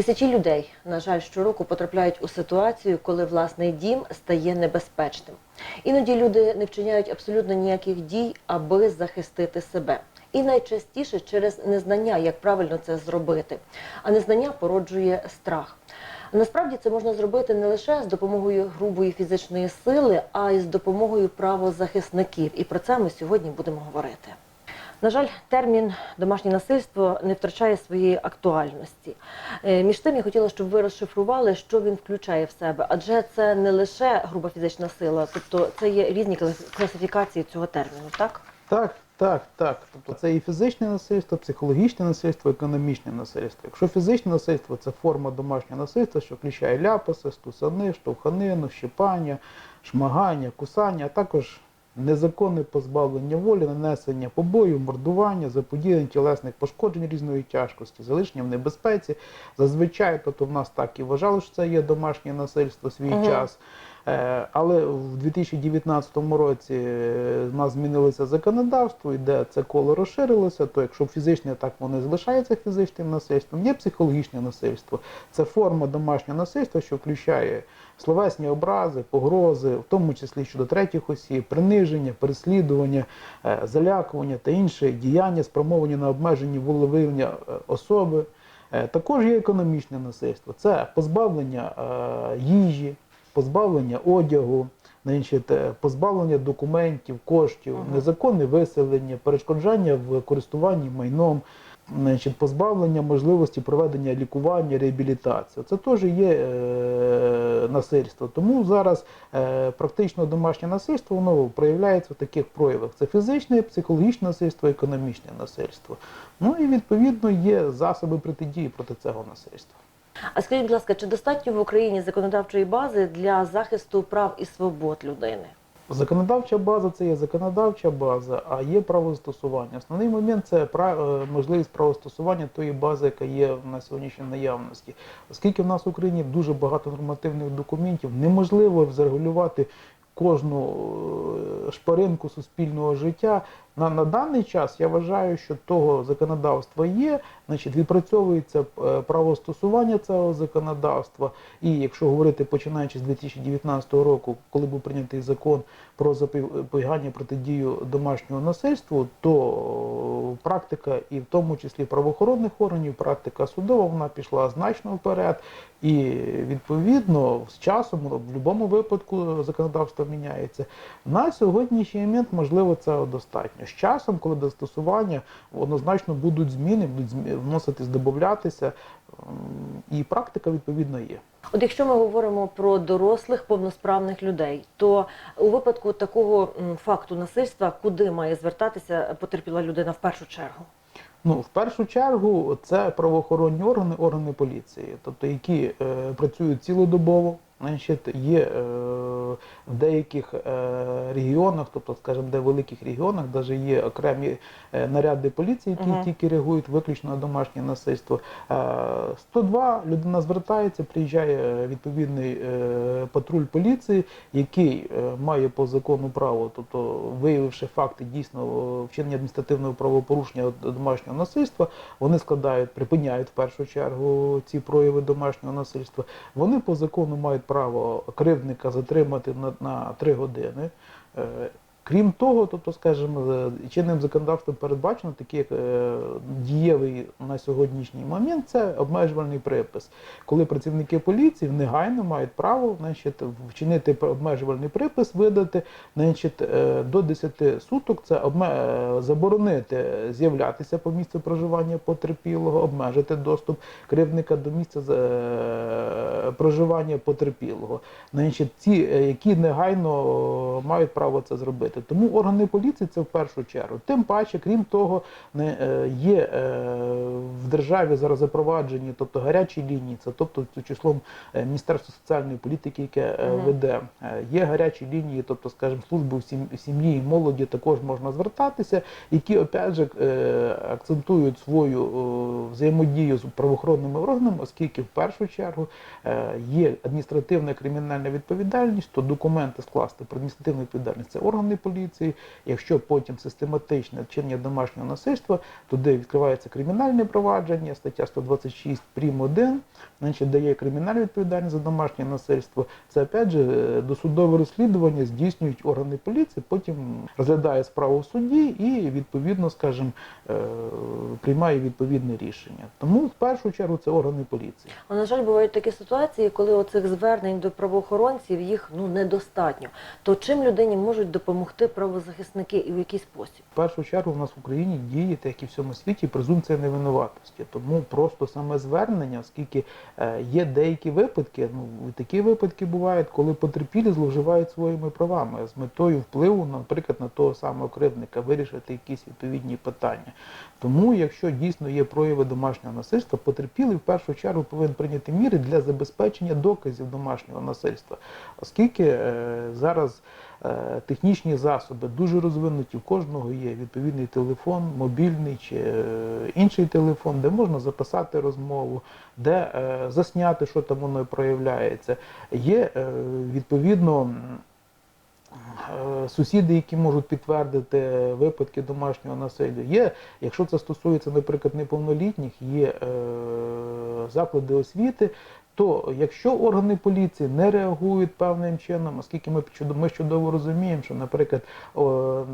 Тисячі людей, на жаль, щороку потрапляють у ситуацію, коли власний дім стає небезпечним. Іноді люди не вчиняють абсолютно ніяких дій, аби захистити себе. І найчастіше через незнання, як правильно це зробити. А незнання породжує страх. Насправді це можна зробити не лише з допомогою грубої фізичної сили, а й з допомогою правозахисників. І про це ми сьогодні будемо говорити. На жаль, термін домашнє насильство не втрачає своєї актуальності. Е, Між тим, я хотіла, щоб ви розшифрували, що він включає в себе, адже це не лише груба фізична сила, тобто це є різні класифікації цього терміну, так? Так, так, так. Тобто це і фізичне насильство, психологічне насильство, економічне насильство. Якщо фізичне насильство це форма домашнього насильства, що включає ляпаси, стусани, штовханину, щипання, шмагання, кусання, а також незаконне позбавлення волі, нанесення побою, мордування, заподіяння тілесних пошкоджень різної тяжкості, залишення в небезпеці. Зазвичай, тобто в нас так і вважали, що це є домашнє насильство свій Мгм. час. Е, Але в 2019 році е, в нас змінилося законодавство, і де це коло розширилося, то якщо фізичне, так воно залишається фізичним насильством, є психологічне насильство. Це форма домашнього насильства, що включає словесні образи, погрози, в тому числі щодо третіх осіб, приниження, переслідування, е, залякування та інші діяння, спрямовані на обмеження волевиявлення особи. Також є економічне насильство. Це позбавлення їжі, позбавлення одягу, значить, позбавлення документів, коштів, Ага. незаконне виселення, перешкоджання в користуванні майном, значить, позбавлення можливості проведення лікування, реабілітації. Це теж є е, насильство. Тому зараз е, практично домашнє насильство воно проявляється в таких проявах. Це фізичне, психологічне насильство, економічне насильство. Ну і відповідно є засоби протидії проти цього насильства. А скажіть, будь ласка, чи достатньо в Україні законодавчої бази для захисту прав і свобод людини? Законодавча база це є законодавча база, а є правозастосування. Основний момент це е, можливість правозастосування тої бази, яка є на сьогоднішній наявності. Оскільки в нас в Україні дуже багато нормативних документів, неможливо зарегулювати кожну е, шпаринку суспільного життя. На, на даний час я вважаю, що того законодавства є, значить відпрацьовується е, правостосування цього законодавства. І якщо говорити починаючи з 2019 року, коли був прийнятий закон про запобігання протидію домашнього насильству, то е, практика і в тому числі правоохоронних органів, практика судова, вона пішла значно вперед. І відповідно з часом в будь-якому випадку законодавство міняється. На сьогоднішній момент можливо це достатньо. З часом, коли до застосування, однозначно будуть зміни, будуть вноситись, додатися, ем, і практика відповідно є. От якщо ми говоримо про дорослих повносправних людей, то у випадку такого факту насильства, куди має звертатися потерпіла людина в першу чергу? Ну, в першу чергу, це правоохоронні органи, органи поліції, тобто які е, працюють цілодобово. Значить, є е, в деяких е, регіонах, тобто, скажімо, де в великих регіонах, навіть є окремі е, наряди поліції, які Мгм. тільки реагують виключно на домашнє насильство. Е, 102 людина звертається, приїжджає е, відповідний е, патруль поліції, який е, має по закону право, тобто виявивши факти дійсно е, вчинення адміністративного правопорушення домашнього насильства, вони складають, припиняють в першу чергу ці прояви домашнього насильства. Вони по закону мають право кривдника затримати на, на 3 години. Крім того, тобто, скажімо, чинним законодавством передбачено такий як е, дієвий на сьогоднішній момент це обмежувальний припис, коли працівники поліції негайно мають право значить, вчинити обмежувальний припис, видати значить, е, до 10 суток. Це е, заборонити з'являтися по місцю проживання потерпілого, обмежити доступ кривдника до місця проживання потерпілого. Значить, е, які негайно мають право це зробити. Тому органи поліції це в першу чергу. Тим паче, крім того, не, е, є е, в державі зараз запроваджені, тобто гарячі лінії, це тобто числом е, Міністерства соціальної політики, яке Мгм. веде. Є гарячі лінії, тобто, скажімо, служби в сім'ї і молоді також можна звертатися, які опять же акцентують свою взаємодію з правоохоронними органами, оскільки в першу чергу є адміністративна кримінальна відповідальність, то документи скласти про адміністративну відповідальність це органи поліції. Якщо потім систематичне вчинення домашнього насильства, туди відкривається кримінальне провадження, стаття 126 прим. 1, значить, дає кримінальну відповідальність за домашнє насильство. Це опять же е, досудове розслідування здійснюють органи поліції, потім розглядає справу в суді і відповідно, скажімо, е, приймає відповідне рішення. Тому в першу чергу це органи поліції. А на жаль, бувають такі ситуації, коли оцих звернень до правоохоронців їх ну недостатньо. То чим людині можуть допомогти правозахисники і в який спосіб? В першу чергу в нас в Україні діє, так як і в всьому світі, презумпція невинуватості. Тому просто саме звернення, оскільки е, є деякі випадки, ну такі випадки бувають, коли потерпілі зловживають своїми правами з метою впливу, наприклад, на того самого кривдника, вирішити якісь відповідні питання. Тому, якщо дійсно є прояви домашнього насильства, потерпілий в першу чергу повинен прийняти міри для забезпечення доказів домашнього насильства, оскільки е, зараз технічні засоби дуже розвинуті, в кожного є відповідний телефон, мобільний чи е, інший телефон, де можна записати розмову, де е, засняти, що там воно проявляється. Є е, відповідно. е, Сусіди, які можуть підтвердити випадки домашнього насилля, є, якщо це стосується, наприклад, неповнолітніх, є е, заклади освіти, то якщо органи поліції не реагують певним чином, оскільки ми чудо- ми чудово розуміємо, що, наприклад,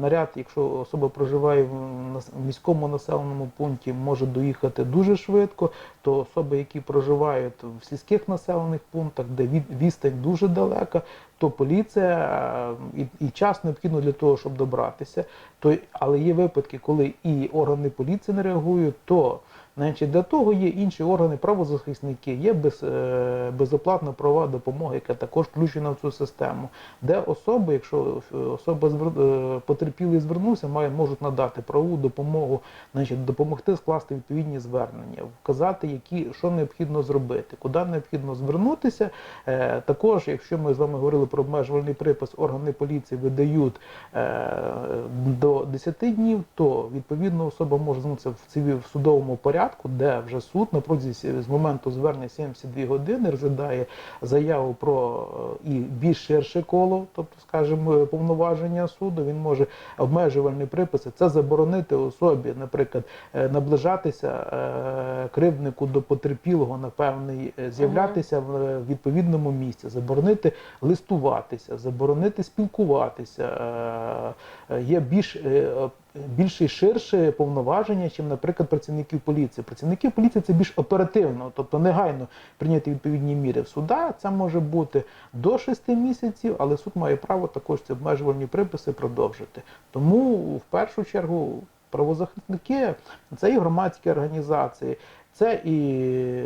наряд, якщо особа проживає в міському населеному пункті, може доїхати дуже швидко, то особи, які проживають в сільських населених пунктах, де від- відстань дуже далека, то поліція і, і час необхідно для того, щоб добратися. То, але є випадки, коли і органи поліції не реагують, то Значить, для того є інші органи, правозахисники, є без, е, безоплатна правова допомога, яка також включена в цю систему, де особи, якщо е, особа е, потерпілий звернувся, має, можуть надати правову допомогу, значить, допомогти скласти відповідні звернення, вказати, які, що необхідно зробити, куди необхідно звернутися. Також, якщо ми з вами говорили про обмежувальний припис, органи поліції видають до 10 днів, то відповідно особа може звернутися в судовому порядку, де вже суд на протязі з моменту звернення 72 години розглядає заяву про е, і більш ширше коло, тобто, скажімо, е, повноваження суду. Він може обмежувальні приписи. Це заборонити особі, наприклад, е, наближатися кривднику до потерпілого на певний, е, з'являтися в відповідному місці, заборонити листуватися, заборонити спілкуватися. Є більш більше і ширше повноваження, ніж, наприклад, працівників поліції. Працівників поліції це більш оперативно, тобто негайно прийняти відповідні міри в суда. Це може бути до 6 місяців, але суд має право також ці обмежувальні приписи продовжити. Тому в першу чергу правозахисники це і громадські організації. Це і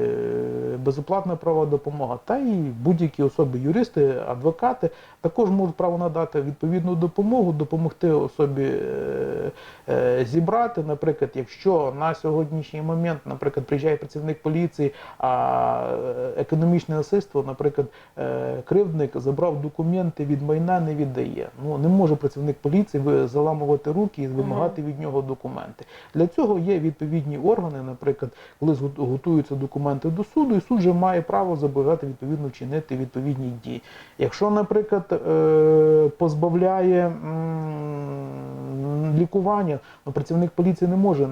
е, безоплатна права допомога, та і будь-які особи, юристи, адвокати також можуть право надати відповідну допомогу, допомогти особі е, е, зібрати. Наприклад, якщо на сьогоднішній момент, наприклад, приїжджає працівник поліції, а економічне насильство, наприклад, кривдник забрав документи від майна, не віддає. Ну не може працівник поліції заламувати руки і вимагати від нього документи. Для цього є відповідні органи, наприклад, коли згот- готуються документи до суду, і суд вже має право зобов'язати відповідно вчинити відповідні дії. Якщо, наприклад, е, позбавляє лікування, ну, працівник поліції не може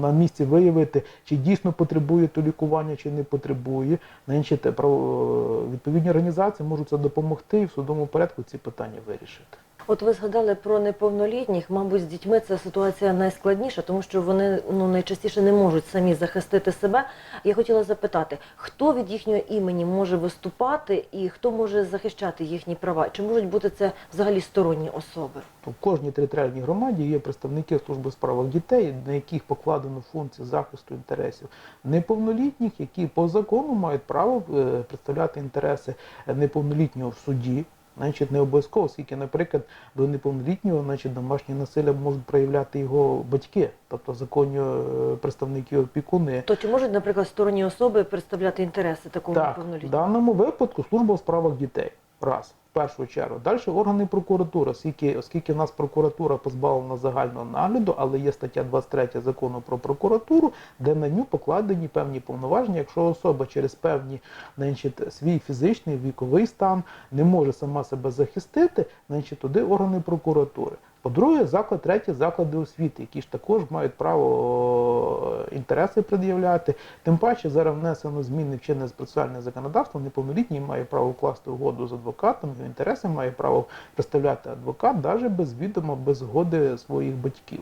на місці виявити, чи дійсно потребує то лікування, чи не потребує. Значить, право- відповідні організації можуть це допомогти і в судовому порядку ці питання вирішити. От ви згадали про неповнолітніх. Мабуть, з дітьми ця ситуація найскладніша, тому що вони ну найчастіше не можуть самі захистити себе. Я хотіла запитати, хто від їхнього імені може виступати і хто може захищати їхні права? Чи можуть бути це взагалі сторонні особи? В кожній територіальній громаді є представники служби справах дітей, на яких покладено функцію захисту інтересів неповнолітніх, які по закону мають право е, представляти інтереси неповнолітнього в суді. Значить, не обов'язково, оскільки, наприклад, до неповнолітнього, значить, домашнє насилля можуть проявляти його батьки, тобто законні е, представники опікуни. То чи можуть, наприклад, сторонні особи представляти інтереси такого Так, в даному випадку служба у справах дітей. Раз. В першу чергу. Далі органи прокуратури, оскільки, оскільки в нас прокуратура позбавлена загального нагляду, але є стаття 23 закону про прокуратуру, де на ню покладені певні повноваження, якщо особа через певні значить, свій фізичний віковий стан не може сама себе захистити, значить туди органи прокуратури. По-друге, заклад, третє, заклади освіти, які ж також мають право е, інтереси пред'являти. Тим паче зараз внесено зміни в чинне процесуальне законодавство. Неповнолітній має право укласти угоду з адвокатом, його інтереси має право представляти адвокат, навіть без відома, без згоди своїх батьків.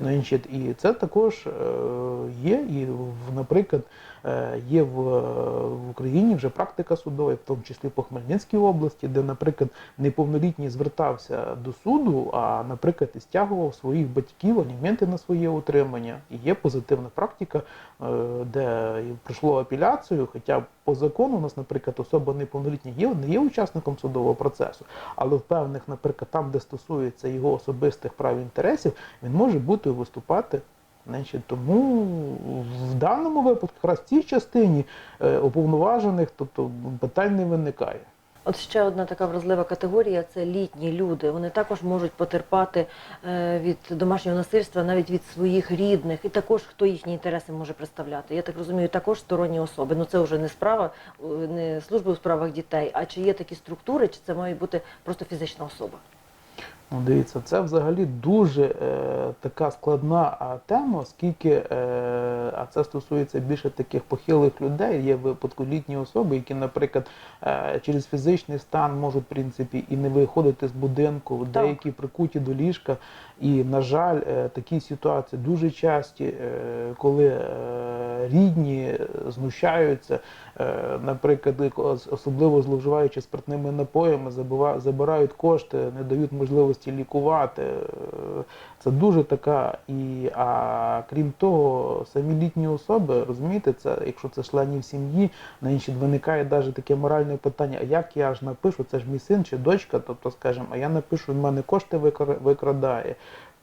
Значить, і це також е, є, і наприклад, є в, е, в Україні вже практика судова, в тому числі по Хмельницькій області, де, наприклад, неповнолітній звертався до суду, а, наприклад, і стягував своїх батьків аліменти на своє утримання. І є позитивна практика, е, де пройшло апеляцію, хоча по закону у нас, наприклад, особа неповнолітня є, не є учасником судового процесу, але в певних, наприклад, там, де стосується його особистих прав і інтересів, він може бути виступати. Значить, тому в даному випадку, якраз в цій частині е, уповноважених, тобто питань не виникає. От ще одна така вразлива категорія це літні люди. Вони також можуть потерпати е, від домашнього насильства навіть від своїх рідних, і також хто їхні інтереси може представляти. Я так розумію, також сторонні особи. Ну це вже не справа, е, не служби у справах дітей, а чи є такі структури, чи це має бути просто фізична особа. Ну, дивіться, це взагалі дуже е, така складна тема, оскільки е, а це стосується більше таких похилих людей. Є випадколітні особи, які, наприклад, е, через фізичний стан можуть в принципі і не виходити з будинку, Так. деякі прикуті до ліжка. І, на жаль, е, такі ситуації дуже часті, е, коли е, рідні знущаються, наприклад, особливо зловживаючи спиртними напоями, забирають кошти, не дають можливості лікувати. Це дуже така. І а крім того, самі літні особи, розумієте, це якщо це членів сім'ї, значить виникає навіть таке моральне питання: а як я ж напишу, це ж мій син чи дочка, тобто, скажімо, а я напишу, в мене кошти викрадає.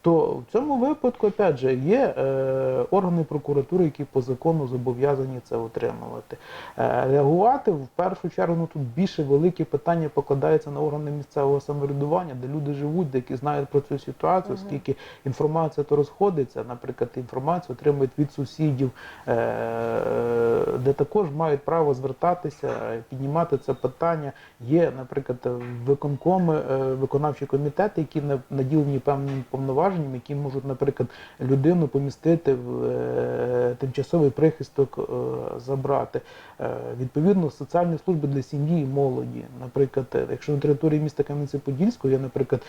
То в цьому випадку, опять же, є е, органи прокуратури, які по закону зобов'язані це отримувати. Е, реагувати в першу чергу ну, тут більше великі питання покладаються на органи місцевого самоврядування, де люди живуть, де які знають про цю ситуацію, Мгм. оскільки інформація то розходиться. Наприклад, інформацію отримують від сусідів, е, де також мають право звертатися, піднімати це питання. Є, наприклад, виконкоми, е, виконавчі комітети, які на- наділені певними повноваженнями, які можуть, наприклад, людину помістити в е, тимчасовий прихисток, е, забрати. Е, Відповідно, соціальні служби для сім'ї і молоді. Наприклад, якщо на території міста Кам'янці-Подільського є, наприклад,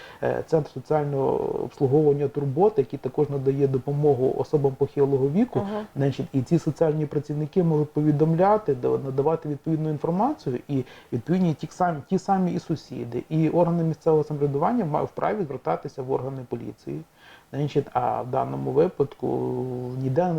центр соціального обслуговування турботи, який також надає допомогу особам похилого віку. Значить, і ці соціальні працівники можуть повідомляти, да- надавати відповідну інформацію, і відповідні ті самі, ті самі і сусіди, і органи місцевого самоврядування мають вправі звертатися в органи поліції. Значить, а в даному випадку ніде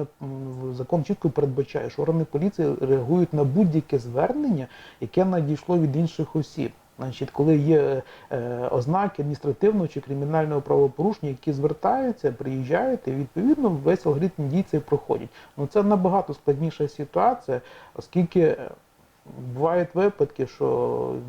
закон чітко передбачає, що органи поліції реагують на будь-яке звернення, яке надійшло від інших осіб. Значить, коли є е, ознаки адміністративного чи кримінального правопорушення, які звертаються, приїжджають, і відповідно весь алгоритм дій цей проходять. Ну це набагато складніша ситуація, оскільки е, бувають випадки, що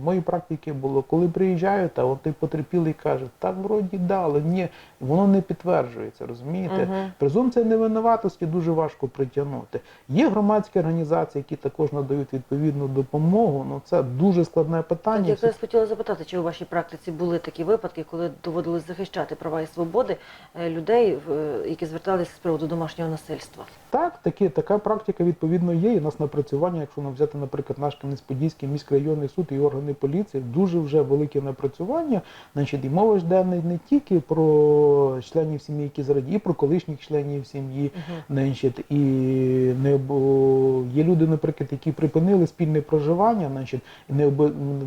в моїй практиці було, коли приїжджають, а от той потерпілий каже, так вроді да, але ні, воно не підтверджується, розумієте? Мгм. Презумпція невинуватості дуже важко притягнути. Є громадські організації, які також надають відповідну допомогу. Ну це дуже складне питання. я якраз хотіла запитати, чи у вашій практиці були такі випадки, коли доводилось захищати права і свободи е, людей, які зверталися з приводу домашнього насильства? Так, такі, така практика відповідно є. І у нас напрацювання, якщо нам взяти, наприклад, наш Кам'янець-Подільський міськрайонний суд і органи поліції, дуже вже велике напрацювання. Значить, і мова йде не, не тільки про членів сім'ї, які зараді, і про колишніх членів сім'ї. Значить, і не є люди, наприклад, які припинили спільне проживання, значить, не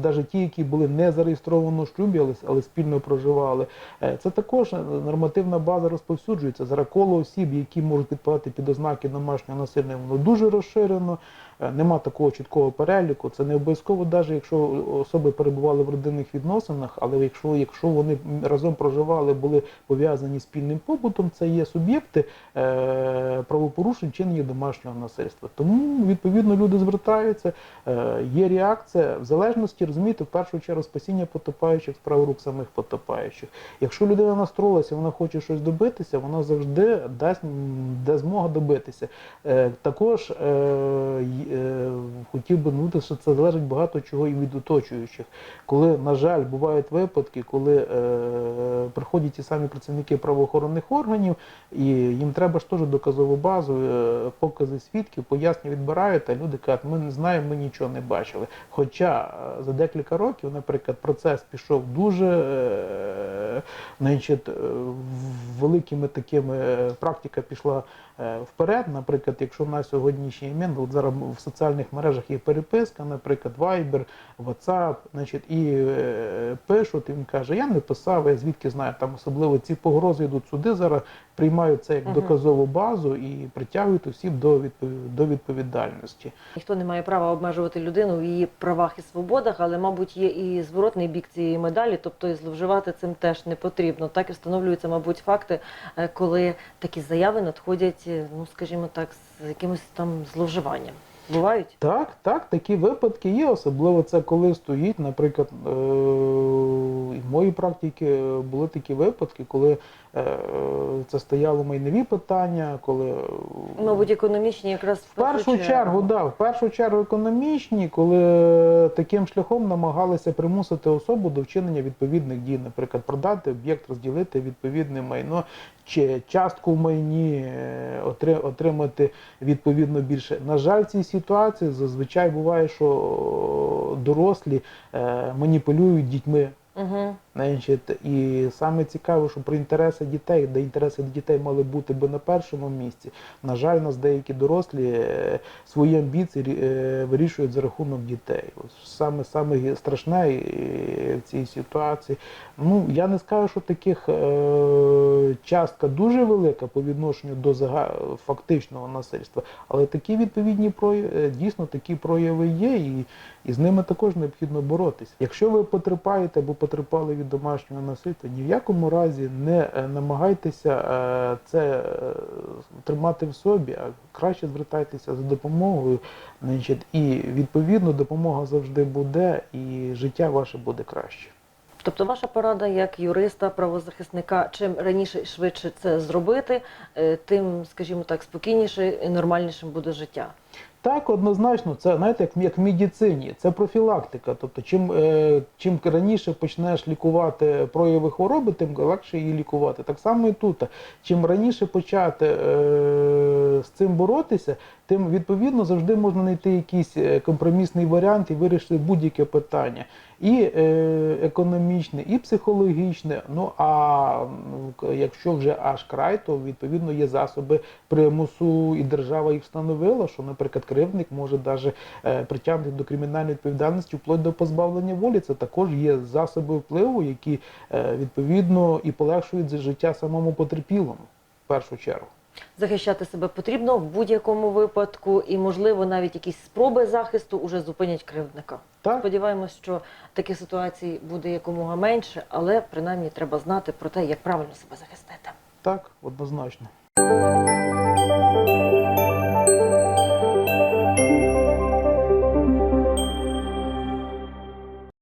навіть ті, які були не зареєстровані в шлюбі, але, але спільно проживали. Е, Це також нормативна база розповсюджується. Зараз коло осіб, які можуть підпадати під ознаки домашнього насильства, воно дуже розширено. Е, Нема такого чіткого переліку. Це не обов'язково, навіть якщо особи перебували в родинних відносинах, але якщо, якщо вони разом проживали, були пов'язані спільним побутом, це є суб'єкти е, правопорушень чинення домашнього насильства. Тому відповідно люди звертаються, е, є реакція в залежності, розумієте, в першу чергу спасіння потопаючих справа рук самих потопаючих. Якщо людина настроїлася, вона хоче щось добитися, вона завжди дасть де змога добитися. Також хотів би ну, що це залежить багато чого і від оточуючих. Коли, на жаль, бувають випадки, коли е, приходять ті самі працівники правоохоронних органів, і їм треба ж теж доказову базу, е, покази свідків, пояснення відбирають, а люди кажуть, ми не знаємо, ми нічого не бачили. Хоча е, за декілька років, наприклад, процес пішов дуже е, значить, е, великими такими е, практика пішла е, вперед. Наприклад, якщо на сьогоднішній момент, от зараз в соціальних мережах є переписка, наприклад, Viber, WhatsApp, значить, і е, пишуть, і він каже, я не писав, я звідки знаю, там особливо ці погрози йдуть сюди, зараз приймають це як доказову базу і притягують осіб до, до відповідальності. Ніхто не має права обмежувати людину в її правах і свободах, але, мабуть, є і зворотний бік цієї медалі, тобто і зловживати цим теж не потрібно. Так і встановлюються, мабуть, факти, е, коли такі заяви надходять, е, ну скажімо так, з якимось там зловживанням. Бувають? Так, так, такі випадки є, особливо це коли стоїть, наприклад, е, в моїй практиці були такі випадки, коли це стояло майнові питання, коли е, Мабуть, економічні якраз в першу чергу, да, в першу чергу економічні, коли таким шляхом намагалися примусити особу до вчинення відповідних дій, наприклад, продати об'єкт, розділити відповідне майно чи частку в майні, е, отримати відповідно більше. На жаль, в цій ситуації зазвичай буває, що дорослі е, маніпулюють дітьми. Значить, і саме цікаво, що про інтереси дітей, де інтереси дітей мали бути би на першому місці. На жаль, у нас деякі дорослі е, свої амбіції е, вирішують за рахунок дітей. Саме саме страшне е, в цій ситуації. Ну я не скажу, що таких частка дуже велика по відношенню до фактичного насильства, але такі відповідні прояви, дійсно такі прояви є, і, і з ними також необхідно боротися. Якщо ви потерпаєте або потерпали від домашнього насильства, ні в якому разі не е, намагайтеся е, це е, тримати в собі, а краще звертайтеся за допомогою. Значить, і відповідно допомога завжди буде, і життя ваше буде краще. Тобто, ваша порада як юриста, правозахисника, чим раніше і швидше це зробити, тим, скажімо так, спокійніше і нормальнішим буде життя. Так, однозначно, це знаєте, як, як в медицині, це профілактика. Тобто, чим, е, чим раніше почнеш лікувати прояви хвороби, тим легше її лікувати. Так само і тут. Чим раніше почати е, з цим боротися, тим відповідно завжди можна знайти якийсь е, компромісний варіант і вирішити будь-яке питання. І е, економічне, і психологічне. Ну а якщо вже аж край, то відповідно є засоби примусу, і держава їх встановила, що, наприклад, кривдник може навіть е, притягнути до кримінальної відповідальності вплоть до позбавлення волі. Це також є засоби впливу, які відповідно і полегшують життя самому потерпілому в першу чергу. Захищати себе потрібно в будь-якому випадку, і, можливо, навіть якісь спроби захисту уже зупинять кривдника. Так, Сподіваємось, що таких ситуацій буде якомога менше, але принаймні треба знати про те, як правильно себе захистити. так, однозначно.